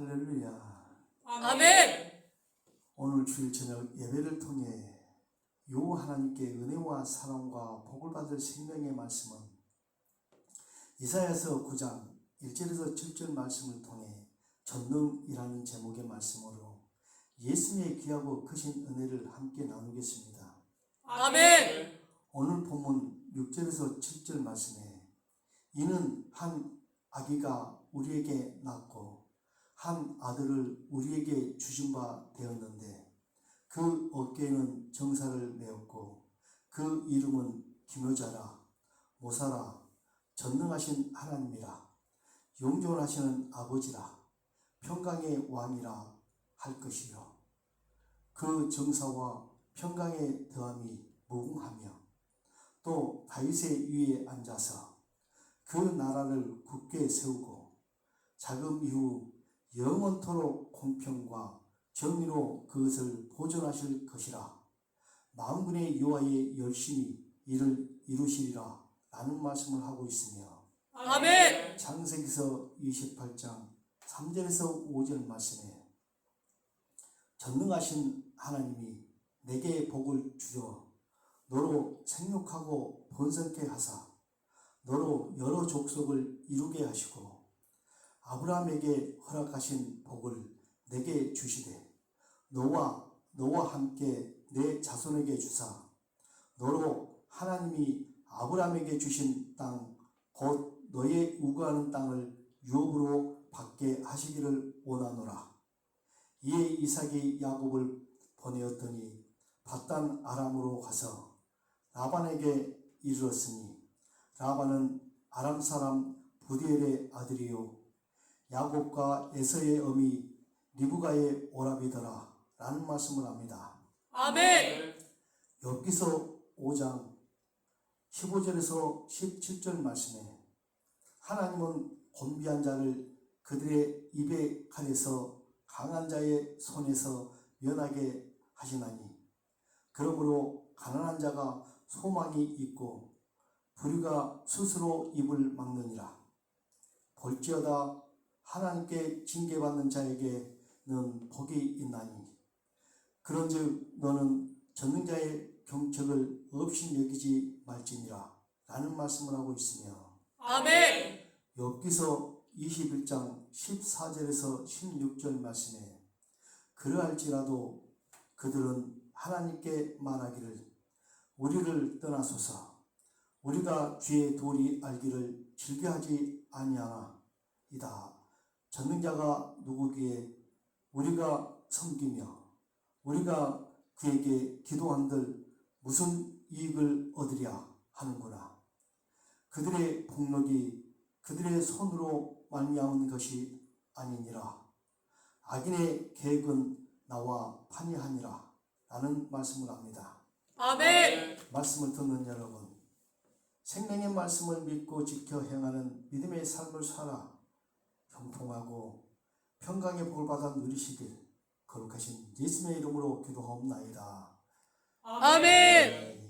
할렐루야. 아멘. 오늘 주일 저녁 예배를 통해 요 하나님께 은혜와 사랑과 복을 받을 생명의 말씀은 이사야서 9장 1절에서 7절 말씀을 통해 전능이라는 제목의 말씀으로 예수님의 귀하고 크신 은혜를 함께 나누겠습니다. 아멘. 오늘 본문 6절에서 7절 말씀에 이는 한 아기가 우리에게 낳고 한 아들을 우리에게 주신 바 되었는데 그 어깨에는 정사를 메었고 그 이름은 기묘자라 모사라 전능하신 하나님이라 영존하시는 아버지라 평강의 왕이라 할 것이요 그 정사와 평강의 더함이 무궁하며 또 다윗의 위에 앉아서 그 나라를 굳게 세우고 자금 이후 영원토록 공평과 정의로 그것을 보존하실 것이라 만군의 여호와의 열심히 이를 이루시리라 라는 말씀을 하고 있으며 아멘. 창세기서 28장 3절에서 5절 말씀에 전능하신 하나님이 내게 복을 주려 너로 생육하고 번성케 하사 너로 여러 족속을 이루게 하시고 아브라함에게 허락하신 복을 내게 주시되 너와 너와 함께 내 자손에게 주사. 너로 하나님이 아브라함에게 주신 땅 곧 너의 우거하는 땅을 유업으로 받게 하시기를 원하노라. 이에 이삭이 야곱을 보내었더니 바단 아람으로 가서 라반에게 이르렀으니 라반은 아람 사람 부디엘의 아들이요 야곱과 에서의 어미 리브가의 오라비더라 라는 말씀을 합니다. 아멘. 엽기서 5장 15절에서 17절 말씀에 하나님은 곤비한 자를 그들의 입의 칼에서 강한 자의 손에서 면하게 하시나니 그러므로 가난한 자가 소망이 있고 불의가 스스로 입을 막느니라 볼지어다 하나님께 징계받는 자에게는 복이 있나니. 그런즉 너는 전능자의 경책을 없이 여기지 말지니라 라는 말씀을 하고 있으며. 아멘. 엽기서 21장 14절에서 16절 말씀에 그러할지라도 그들은 하나님께 말하기를 우리를 떠나소서. 우리가 주의 도리 알기를 즐겨하지 아니하나 이다 전능자가 누구기에 우리가 섬기며 우리가 그에게 기도한들 무슨 이익을 얻으랴 하는구나 그들의 폭력이 그들의 손으로 말미암은 것이 아니니라. 악인의 계획은 나와 판이하니라. 라는 말씀을 합니다. 아멘. 말씀을 듣는 여러분, 생명의 말씀을 믿고 지켜 행하는 믿음의 삶을 살아 형통하고 평강의 복을 받아 누리시길 거룩하신 예수님의 이름으로 기도하옵나이다. 아멘.